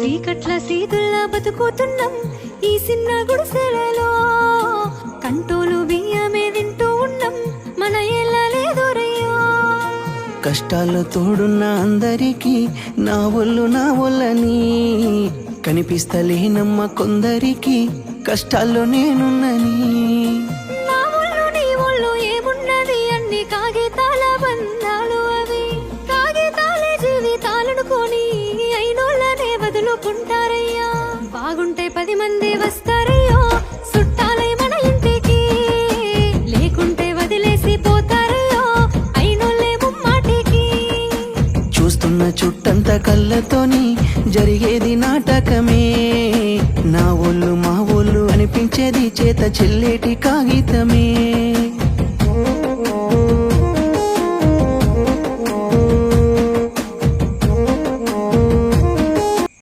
చీకట్ల సీతుల్లా బతుకుతున్నాం ఈ చిన్న గుడిసెలలో కంటోలు బియ్యమే తింటూ ఉన్నాం మన ఎలా లేదోరయ్యో. కష్టాల్లో తోడున్న అందరికీ నా ఒళ్ళు నా ఒళ్ళని కనిపిస్తలేనమ్మ కొందరికి కష్టాల్లో నేనున్నని. కోరుకుంటారయ్యా బాగుంటే పది మంది వస్తారయ్యో. చుట్టాలై మన ఇంటికి. లేకుంటే వదిలేసి పోతారయ్యో. అయినోళ్ళే మాటికి చూస్తున్న చుట్టంత కళ్ళతోని జరిగేది నాటకమే. నా ఒళ్ళు మా ఒళ్ళు అనిపించేది చేత చెల్లేటి కాగితమే.